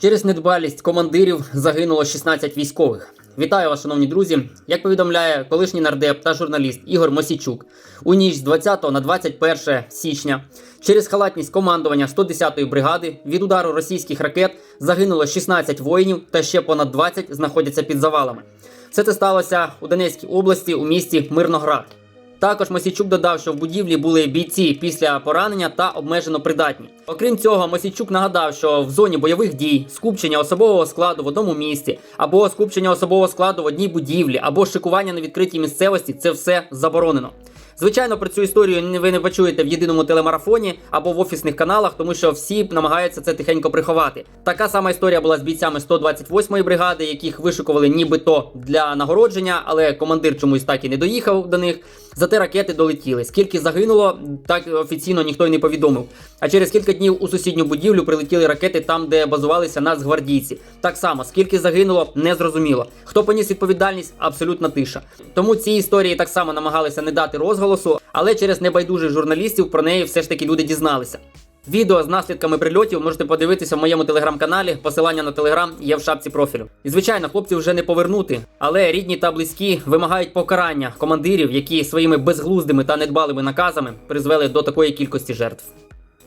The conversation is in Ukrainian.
Через недбалість командирів загинуло 16 військових. Вітаю вас, шановні друзі. Як повідомляє колишній нардеп та журналіст Ігор Мосійчук, у ніч з 20 на 21 січня через халатність командування 110-ї бригади від удару російських ракет загинуло 16 воїнів та ще понад 20 знаходяться під завалами. Все це сталося у Донецькій області у місті Мирноград. Також Мосійчук додав, що в будівлі були бійці після поранення та обмежено придатні. Окрім цього, Мосійчук нагадав, що в зоні бойових дій скупчення особового складу в одному місті, або скупчення особового складу в одній будівлі, або шикування на відкритій місцевості це все заборонено. Звичайно, про цю історію ви не почуєте в єдиному телемарафоні або в офісних каналах, тому що всі намагаються це тихенько приховати. Така сама історія була з бійцями 128-ї бригади, яких вишикували нібито для нагородження, але командир чомусь так і не доїхав до них. Зате ракети долетіли. Скільки загинуло, так офіційно ніхто й не повідомив. А через кілька днів у сусідню будівлю прилетіли ракети там, де базувалися нацгвардійці. Так само, скільки загинуло, не зрозуміло. Хто поніс відповідальність, абсолютна тиша. Тому ці історії так само намагалися не дати розголосу, але через небайдужих журналістів про неї все ж таки люди дізналися. Відео з наслідками прильотів можете подивитися в моєму телеграм-каналі. Посилання на телеграм є в шапці профілю. І звичайно, хлопців вже не повернути, але рідні та близькі вимагають покарання командирів, які своїми безглуздими та недбалими наказами призвели до такої кількості жертв.